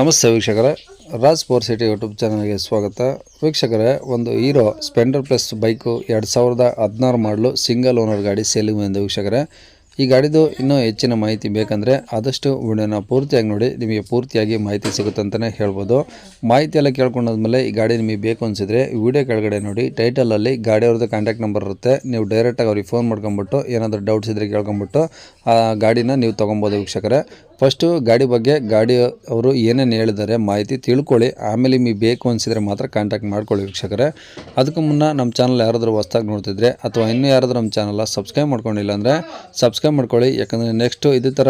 ನಮಸ್ತೆ ವೀಕ್ಷಕರೇ. Raj four city YouTube ಚಾನಲ್ಗೆ ಸ್ವಾಗತ. ವೀಕ್ಷಕರೇ, ಒಂದು ಹೀರೋ ಸ್ಪೆಂಡರ್ ಪ್ಲಸ್ ಬೈಕು ಎರಡು ಸಾವಿರದ ಹದಿನಾರು ಮಾಡಲು ಸಿಂಗಲ್ ಓನರ್ ಗಾಡಿ ಸೇಲಿಂಗ್ ಬಂದ ವೀಕ್ಷಕರೇ. ಈ ಗಾಡಿದು ಇನ್ನೂ ಹೆಚ್ಚಿನ ಮಾಹಿತಿ ಬೇಕಂದರೆ ಆದಷ್ಟು ವಿಡಿಯೋನ ಪೂರ್ತಿಯಾಗಿ ನೋಡಿ, ನಿಮಗೆ ಪೂರ್ತಿಯಾಗಿ ಮಾಹಿತಿ ಸಿಗುತ್ತೆ ಅಂತಲೇ ಹೇಳ್ಬೋದು. ಮಾಹಿತಿ ಎಲ್ಲ ಕೇಳ್ಕೊಂಡಾದ್ಮೇಲೆ ಈ ಗಾಡಿ ನಿಮಗೆ ಬೇಕು ಅನಿಸಿದ್ರೆ ವಿಡಿಯೋ ಕೆಳಗಡೆ ನೋಡಿ ಟೈಟಲಲ್ಲಿ ಗಾಡಿಯವ್ರದ್ದು ಕಾಂಟ್ಯಾಕ್ಟ್ ನಂಬರ್ ಇರುತ್ತೆ. ನೀವು ಡೈರೆಕ್ಟಾಗಿ ಅವ್ರಿಗೆ ಫೋನ್ ಮಾಡ್ಕೊಂಬಿಟ್ಟು ಏನಾದರೂ ಡೌಟ್ಸ್ ಇದ್ದರೆ ಕೇಳ್ಕೊಂಬಿಟ್ಟು ಆ ಗಾಡಿನ ನೀವು ತೊಗೊಬೋದು ವೀಕ್ಷಕರೇ. ಫಸ್ಟು ಗಾಡಿ ಬಗ್ಗೆ ಗಾಡಿ ಅವರು ಏನೇನು ಹೇಳಿದ್ದಾರೆ ಮಾಹಿತಿ ತಿಳ್ಕೊಳ್ಳಿ. ಆಮೇಲೆ ನಿಮಗೆ ಬೇಕು ಅನಿಸಿದರೆ ಮಾತ್ರ ಕಾಂಟ್ಯಾಕ್ಟ್ ಮಾಡ್ಕೊಳ್ಳಿ ವೀಕ್ಷಕರೇ. ಅದಕ್ಕೂ ಮುನ್ನ ನಮ್ಮ ಚಾನಲ್ ಯಾರಾದರೂ ಹೊಸ್ದಾಗಿ ನೋಡ್ತಿದ್ರೆ ಅಥವಾ ಇನ್ನೂ ಯಾರಾದರೂ ನಮ್ಮ ಚಾನಲ್ನ ಸಬ್ಸ್ಕ್ರೈಬ್ ಮಾಡ್ಕೊಂಡಿಲ್ಲ ಅಂದರೆ ಸಬ್ಸ್ಕ್ರೈಬ್ ಮಾಡ್ಕೊಳ್ಳಿ. ಯಾಕಂದರೆ ನೆಕ್ಸ್ಟು ಇದೇ ಥರ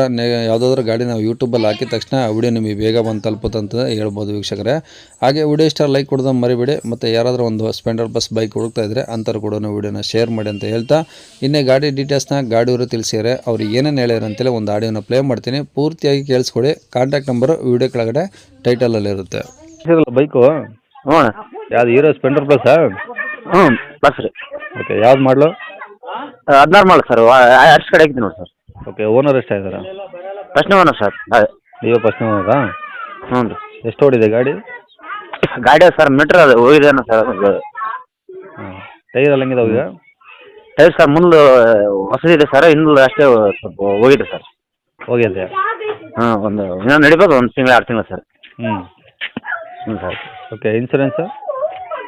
ಯಾವುದಾದ್ರೂ ಗಾಡಿ ನಾವು ಯೂಟ್ಯೂಬಲ್ಲಿ ಹಾಕಿದ ತಕ್ಷಣ ಆ ವಿಡಿಯೋ ನಿಮಗೆ ಬೇಗ ಬಂದು ಅಂತ ಹೇಳ್ಬೋದು ವೀಕ್ಷಕರೇ. ಹಾಗೆ ವಿಡಿಯೋ ಇಷ್ಟ ಲೈಕ್ ಕೊಡೋದನ್ನು ಮರಿಬೇಡಿ. ಮತ್ತು ಯಾರಾದರೂ ಒಂದು ಸ್ಪೆಂಡರ್ ಬಸ್ ಬೈಕ್ ಹುಡುಕ್ತಾ ಇದ್ದರೆ ಅಂಥವ್ರು ಕೂಡ ವಿಡಿಯೋನ ಶೇರ್ ಮಾಡಿ ಅಂತ ಹೇಳ್ತಾ. ಇನ್ನೇ ಗಾಡಿ ಡೀಟೇಲ್ಸ್ನ ಗಾಡಿಯವರು ತಿಳಿಸಿದ್ದಾರೆ ಅವ್ರು ಏನೇನು ಹೇಳ್ಯಾರ ಅಂತೇಳಿ ಒಂದು ಆಡಿಯೋನ ಪ್ಲೇ ಮಾಡ್ತೀನಿ. ಪೂರ್ತಿಯಾಗಿ ಕೇಳಿಸ್ಕೊಡಿ. ಕಾಂಟ್ಯಾಕ್ಟ್ ನಂಬರ್ ವಿಡಿಯೋ ಕೆಳಗಡೆ ಟೈಟಲಲ್ಲಿ ಇರುತ್ತೆ. ಬೈಕು ಹ್ಞೂ ಯಾವ್ದು ಹೀರೋ ಸ್ಪೆಂಡರ್ ಪ್ಲಸ್ ಹ್ಞೂ ಪ್ಲಸ್ ರೀ. ಓಕೆ ಯಾವ್ದು ಮಾಡಲು ಹದಿನಾರು ಮಾಡಲು ಸರ್ ಅಷ್ಟು ಕಡೆ ಹಾಕಿದ್ದೀನಿ ನೋಡಿ ಸರ್ ಓಕೆ ಓನರ್ ಎಷ್ಟಾಗಿದ್ದಾರೆ ಪ್ರಶ್ನೆ ಓನರ್ ಸರ್ ನೀವು ಪ್ರಶ್ನೆ ಓನರಾ ಹ್ಞೂ ರೀ. ಎಷ್ಟು ಓಡಿದೆ ಗಾಡಿ? ಗಾಡಿ ಸರ್ ಮೀಟ್ರ್ ಅದು ಹೋಗಿದೇನು ಸರ್ ಹಾಂ ಟೈರ್ ಎಲ್ಲ ಹೆಂಗಿದಾವೆ ಈಗ? ಟೈರ್ ಸರ್ ಮುಂದೆ ಹೊಸದಿದೆ ಸರ್ ಇನ್ನೂ ಅಷ್ಟೇ ಸ್ವಲ್ಪ ಹೋಗಿದೆ ಸರ್ ಹೋಗಿದೆ. ಹಾಂ ಒಂದು ಇನ್ನೂ ನಡಿಬೋದು ಒಂದು ತಿಂಗಳು ಆರು ತಿಂಗಳು ಸರ್. ಹ್ಞೂ ಹ್ಞೂ ಸರ್. ಓಕೆ ಇನ್ಸೂರೆನ್ಸ್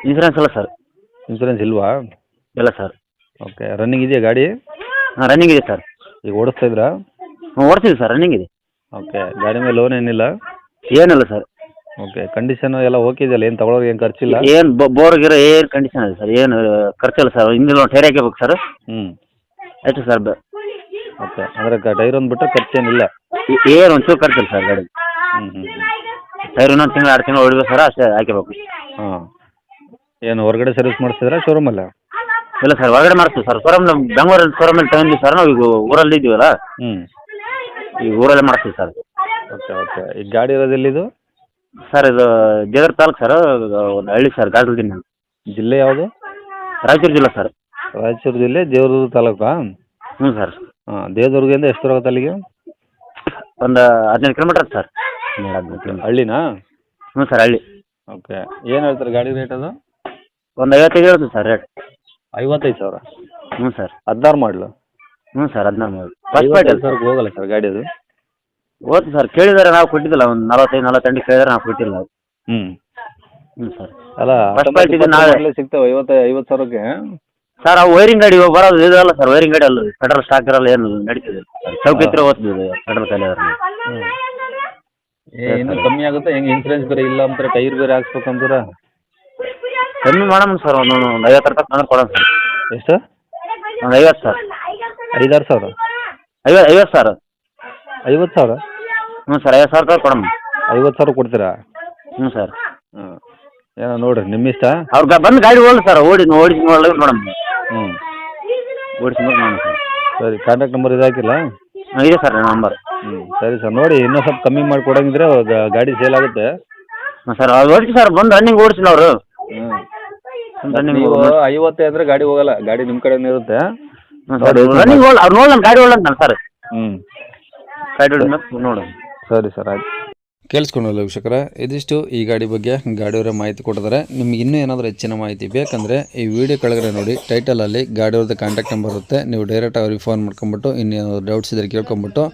ಇನ್ಸೂರೆನ್ಸ್ ಅಲ್ಲ ಸರ್. ಇನ್ಸೂರೆನ್ಸ್ ಇಲ್ವಾ? ಇಲ್ಲ ಸರ್. ಓಕೆ ರನ್ನಿಂಗ್ ಇದೆಯಾ ಗಾಡಿ? ಹಾಂ ರನ್ನಿಂಗ್ ಇದೆ ಸರ್. ಈಗ ಓಡಿಸ್ತಾ ಇದ್ರಾ? ಹ್ಞೂ ಓಡ್ತೀವಿ ಸರ್ ರನ್ನಿಂಗ್ ಇದೆ. ಓಕೆ ಗಾಡಿ ಮೇಲೆ ಲೋನ್ ಏನಿಲ್ಲ? ಏನಿಲ್ಲ ಸರ್. ಓಕೆ ಕಂಡೀಷನ್ ಎಲ್ಲ ಓಕೆ ಇದೆಯಲ್ಲ ಏನು ತಗೊಳ್ಳೋರಿಗೆ ಏನು ಖರ್ಚಿಲ್ಲ? ಏನು ಬೋರ್ ಗಿರ ಏನು ಕಂಡೀಷನ್ ಇದೆ ಸರ್. ಏನು ಖರ್ಚಿಲ್ಲ ಸರ್. ಹಿಂದಿನ ಟೈರ್ ಹಾಕಬೇಕು ಸರ್. ಹ್ಞೂ ಆಯಿತು ಸರ್ ಬ- ಓಕೆ ಅಂದರೆ ಟೈರ್ ಒಂದು ಬಿಟ್ಟರೆ ಖರ್ಚೇನಿಲ್ಲ. ಏನು ಒಂಚೂರು ಖರ್ಚಿಲ್ಲ ಸರ್ ಗಾಡಿ ಹ್ಞೂ ಹ್ಞೂ ಹ್ಞೂ ಟೈರ್ ಇನ್ನೊಂದು ತಿಂಗಳು ಎರಡು ತಿಂಗಳು ಹೊಡಿಬೇಕು ಸರ್ ಅಷ್ಟೇ ಹಾಕಿಬೇಕು ಹಾಂ. ಏನು ಹೊರಗಡೆ ಸರ್ವಿಸ್ ಮಾಡಿಸ್ತಿದ್ರಾ ಶೋರೂಮಲ್ಲ ಇಲ್ಲ ಸರ್ ಹೊರಗಡೆ ಮಾಡ್ತೀವಿ ಸರ್. ಶೋರೂಮ್ ನಮ್ಮ ಬೆಂಗಳೂರಲ್ಲಿ ಶೋರೂಮಲ್ಲಿ ತಗೊಂಡಿವಿ ಸರ್ ನಾವು ಈಗ ಊರಲ್ಲಿ ಇದ್ದೀವಲ್ಲ? ಹ್ಞೂ ಈಗ ಊರಲ್ಲೇ ಮಾಡ್ತೀವಿ ಸರ್. Okay okay. ಈಗ ಗಾಡಿ ಇರೋದು ಎಲ್ಲಿದು? ಸರ್ ಇದು ದೇವರ ತಾಲೂಕು ಸರ್ ಒಂದು ಹಳ್ಳಿ ಸರ್ ಗಾಜಲ್ದಿನ ಜಿಲ್ಲೆ ಯಾವುದು? ರಾಯಚೂರು ಜಿಲ್ಲೆ ಸರ್. ರಾಯಚೂರು ಜಿಲ್ಲೆ ದೇವರೂರು ತಾಲೂಕಾ? ಹ್ಞೂ ಸರ್. ಹಾಂ ದೇವದುರ್ಗದಿಂದ ಎಷ್ಟು ದೂರ ಆಗುತ್ತೆ ಅಲ್ಲಿಗೆ? ಒಂದು ಹದಿನೈದು ಕಿಲೋಮೀಟರ್ ಸರ್. ಹಳ್ಳಿನಾ? ಹ್ಞೂ ಸರ್ ಹಳ್ಳಿ. ಓಕೆ. ಏನು ಹೇಳ್ತಾರೆ ಗಾಡಿ ರೇಟ್ ಅದು? ಒಂದು ಐವತ್ತೈದು ಹೇಳ್ತೀವಿ ಸರ್ ರೇಟ್ ಐವತ್ತೈದು ಸಾವಿರ? ಹ್ಞೂ ಸರ್. ಹದಿನಾರು ಮಾಡಲು? ಹ್ಞೂ ಸರ್ ಹದಿನಾರು ಮಾಡಲು. ಫಸ್ಟ್ ಪಾರ್ಟಿ ಸರ್ ಹೋಗಲ್ಲ ಸರ್ ಗಾಡಿ ಅದು? ಓದ್ತು ಸರ್ ಕೇಳಿದಾರೆ ನಾವು ಕೊಟ್ಟಿದ್ದಿಲ್ಲ. ಒಂದು ನಲವತ್ತೈದು ನಲವತ್ತೆಂಟು ಕೇಳಿದ್ರೆ ನಾವು ಕೊಟ್ಟಿಲ್ಲ. ಹ್ಞೂ ಹ್ಞೂ ಸರ್. ಅಲ್ಲ ಫಸ್ಟ್ ಪಾರ್ಟಿ ನಾಳೆ. ಸಿಗ್ತವೆ ಐವತ್ತು ಐವತ್ತು ಸಾವಿರಕ್ಕೆ. ಸರ್ ಅವು ವೈರಿಂಗ್ ಗಾಡಿ ಬರೋದು ಇದಲ್ಲ ಸರ್ ವೈರಿಂಗ್ ಗಾಡಿ ಅಲ್ಲ ಪೆಟ್ರೋಲ್ ಸ್ಟಾಕ್ ಇರಲ್ಲ ಏನು ನಡೀತದೆ. ಚೌಕಿ ಹತ್ರ ಓದ್ತಿದೆ ಪೆಟ್ರೋಲ್ ಖಾಲಿ ಆದ್ರೆ ಇನ್ನೂ ಕಮ್ಮಿ ಆಗುತ್ತೆ ಹೆಂಗೆ ಇನ್ಸೂರೆನ್ಸ್ ಬೇರೆ ಇಲ್ಲ ಅಂತಾರೆ ಟೈರ್ ಬೇರೆ ಹಾಕ್ಸ್ಬೇಕು ಅಂತೀರಾ? ಕಮ್ಮಿ ಮಾಡೋಣ ಸರ್ ಒಂದು ಒಂದು ಐವತ್ತು ರೂಪಾಯಿ ಅಂದ್ರೆ ಕೊಡೋಣ ಸರ್ ಎಷ್ಟು? ಒಂದು ಐವತ್ತು ಸರ್ ಐದಾರು ಸಾವಿರ? ಐವತ್ತು ಐವತ್ತು ಸಾವಿರ. ಐವತ್ತು ಸಾವಿರ? ಹ್ಞೂ ಸರ್ ಐವತ್ತು ಸಾವಿರ ರೂಪಾಯಿ ಕೊಡಮ್ಮ ಐವತ್ತು ಸಾವಿರ ಕೊಡ್ತೀರಾ? ಹ್ಞೂ ಸರ್ ಹ್ಞೂ ಏನೋ ನೋಡಿರಿ ನಿಮ್ಮ ಇಷ್ಟ ಅವ್ರು ಗ ಬಂದು ಗಾಡಿ ಓಡಲಿ ಸರ್ ಓಡಿ ಓಡಿಸಿ ನೋಡಿ ನೋಡೋಣ ಹ್ಞೂ. ಓಡಿಸಿ ನೋಡಿ ನೋಡೋಣ ಸರ್. ಸರಿ ಕಾಂಟ್ಯಾಕ್ಟ್ ನಂಬರ್ ಇದು ಹಾಕಿಲ್ಲ? ಹಾಂ ಇದೆ ಸರ್ ನಂಬರ್. ಹ್ಞೂ. ಸರಿ ಸರ್ ನೋಡಿ ಇನ್ನೂ ಸ್ವಲ್ಪ ಕಮ್ಮಿ ಮಾಡಿ ಕೊಡಂಗಿದ್ರೆ ಗಾಡಿ ಸೇಲ್ ಆಗುತ್ತೆ. ಹಾಂ ಸರ್ ಅದು ಓಡಿಸಿ ಸರ್ ಬಂದು ರನ್ನಿಂಗ್ ಓಡಿಸಿಲ್ಲ ಅವರು ಹ್ಞೂ ರನ್ನಿಂಗ್ ನೀವು ಐವತ್ತೇ ಅಂದರೆ ಗಾಡಿ ಹೋಗಲ್ಲ ಗಾಡಿ ನಿಮ್ಮ ಕಡೆನೇ ಇರುತ್ತೆ. ನೋಡಿ ಸರ್ ರನ್ನಿಂಗ್ ಓಲ್ ಅವ್ರು ನೋಡಲ್ಲ ಗಾಡಿ ಓಡಲ್ಲ ಸರ್. ಹ್ಞೂ ಗಾಡಿ ನೋಡೋಣ ಸರಿ ಸರ್ ಆಯ್ತು. ಕೇಳಿಸ್ಕೊಂಡಲ್ಲ ವೀಕ್ಷಕರ, ಇದಿಷ್ಟು ಈ ಗಾಡಿ ಬಗ್ಗೆ ಗಾಡಿಯವರ ಮಾಹಿತಿ ಕೊಟ್ಟಿದ್ದಾರೆ. ನಿಮ್ಗೆ ಇನ್ನೂ ಏನಾದರೂ ಹೆಚ್ಚಿನ ಮಾಹಿತಿ ಬೇಕಂದರೆ ಈ ವಿಡಿಯೋ ಕೆಳಗಡೆ ನೋಡಿ ಟೈಟಲಲ್ಲಿ ಗಾಡಿಯವ್ರದ್ದು ಕಾಂಟ್ಯಾಕ್ಟ್ ನಂಬರ್ ಇರುತ್ತೆ. ನೀವು ಡೈರೆಕ್ಟ್ ಅವ್ರಿಗೆ ಫೋನ್ ಮಾಡ್ಕೊಂಬಿಟ್ಟು ಇನ್ನೇನೋ ಡೌಟ್ಸ್ ಇದ್ರೆ ಕೇಳ್ಕೊಂಬಿಟ್ಟು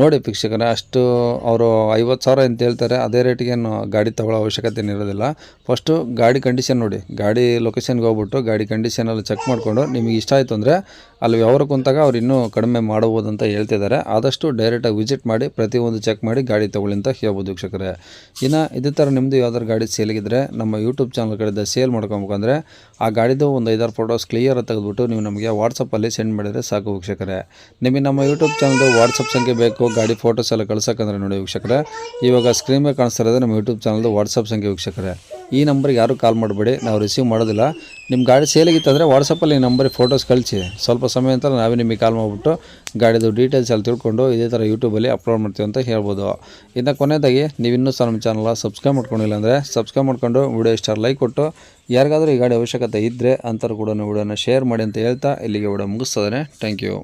ನೋಡಿ ವೀಕ್ಷಕರ, ಅಷ್ಟು ಅವರು ಐವತ್ತು ಸಾವಿರ ಅಂತ ಹೇಳ್ತಾರೆ, ಅದೇ ರೇಟಿಗೇನು ಗಾಡಿ ತೊಗೊಳ್ಳೋ ಅವಶ್ಯಕತೆ ಇರೋದಿಲ್ಲ. ಫಸ್ಟು ಗಾಡಿ ಕಂಡೀಷನ್ ನೋಡಿ, ಗಾಡಿ ಲೊಕೇಶನ್ಗೆ ಹೋಗ್ಬಿಟ್ಟು ಗಾಡಿ ಕಂಡೀಷನ್ ಎಲ್ಲ ಚೆಕ್ ಮಾಡಿಕೊಂಡು ನಿಮಗೆ ಇಷ್ಟ ಆಯಿತು ಅಂದರೆ ಅಲ್ಲಿ ವ್ಯವಹಾರ ಕುಂತಾಗ ಅವ್ರು ಇನ್ನೂ ಕಡಿಮೆ ಮಾಡಬಹುದು ಅಂತ ಹೇಳ್ತಿದ್ದಾರೆ. ಆದಷ್ಟು ಡೈರೆಕ್ಟಾಗಿ ವಿಸಿಟ್ ಮಾಡಿ, ಪ್ರತಿಯೊಂದು ಚೆಕ್ ಮಾಡಿ ಗಾಡಿ ತೊಗೊಳ್ಳಿ ಅಂತ ಹೇಳ್ಬೋದು ವೀಕ್ಷಕರೇ, ಇನ್ನು ಇದೇ ಥರ ನಿಮ್ಮದು ಯಾವ್ದಾದ್ರು ಗಾಡಿ ಸೇಲಿಗಿದ್ರೆ ನಮ್ಮ ಯೂಟ್ಯೂಬ್ ಚಾನಲ್ ಕಡೆಯಿಂದ ಸೇಲ್ ಮಾಡ್ಕೊಬೇಕಂದ್ರೆ ಆ ಗಾಡಿದು ಒಂದು ಐದಾರು ಫೋಟೋಸ್ ಕ್ಲಿಯರ್ ತೆಗೆದುಬಿಟ್ಟು ನೀವು ನಮಗೆ ವಾಟ್ಸಪ್ಪಲ್ಲಿ ಸೆಂಡ್ ಮಾಡಿದರೆ ಸಾಕು ವೀಕ್ಷಕರೇ. ನಿಮಗೆ ನಮ್ಮ ಯೂಟ್ಯೂಬ್ ಚಾನಲ್ದು ವಾಟ್ಸಪ್ ಸಂಖ್ಯೆ ಬೇಕು, ಗಾಡಿ ಫೋಟೋಸ್ ಎಲ್ಲ ಕಳ್ಸೋಕ್ಕಂದ್ರೆ ನೋಡಿ ವೀಕ್ಷಕರೇ. ಇವಾಗ ಸ್ಕ್ರೀನ್ ಮೇಲೆ ಕಾಣಿಸ್ತಾ ಇರೋದು ನಮ್ಮ ಯೂಟ್ಯೂಬ್ ಚಾನಲ್ದು ವಾಟ್ಸಪ್ ಸಂಖ್ಯೆ ವೀಕ್ಷಕರೇ. ಈ ನಂಬರ್ಗೆ ಯಾರೂ ಕಾಲ್ ಮಾಡಬೇಡಿ, ನಾವು ರಿಸೀವ್ ಮಾಡೋದಿಲ್ಲ. ನಿಮ್ಮ ಗಾಡಿ ಸೇಲಿಗಿತ್ತಂದರೆ ವಾಟ್ಸಪ್ಪಲ್ಲಿ ಈ ನಂಬರಿಗೆ ಫೋಟೋಸ್ ಕಳಿಸಿ. ಸ್ವಲ್ಪ ಸಮಯ ಅಂತ ನಾವೇ ನಿಮಗೆ ಕಾಲ್ ಮಾಡಿಬಿಟ್ಟು ಗಾಡಿದು ಡೀಟೇಲ್ಸ್ ಎಲ್ಲ ತಿಳ್ಕೊಂಡು ಇದೇ ಥರ ಯೂಟ್ಯೂಬಲ್ಲಿ ಅಪ್ಲೋಡ್ ಮಾಡ್ತೀವಿ ಅಂತ ಹೇಳ್ಬೋದು. ಇನ್ನು ಕೊನೆಯದಾಗಿ ನೀವು ಇನ್ನೂ ಸಹ ನಮ್ಮ ಚಾನಲ್ ಸಬ್ಸ್ಕ್ರೈಬ್ ಮಾಡ್ಕೊಂಡಿಲ್ಲ ಅಂದರೆ ಸಬ್ಸ್ಕ್ರೈಬ್ ಮಾಡ್ಕೊಂಡು ವಿಡಿಯೋ ಇಷ್ಟ ಲೈಕ್ ಕೊಟ್ಟು, ಯಾರಿಗಾದರೂ ಈ ಗಾಡಿ ಅವಶ್ಯಕತೆ ಇದ್ದರೆ ಅಂಥವ್ರು ಕೂಡ ವಿಡಿಯೋನ ಶೇರ್ ಮಾಡಿ ಅಂತ ಹೇಳ್ತಾ ಇಲ್ಲಿಗೆ ವಿಡಿಯೋ ಮುಗಿಸ್ತದೆ ಥ್ಯಾಂಕ್ ಯು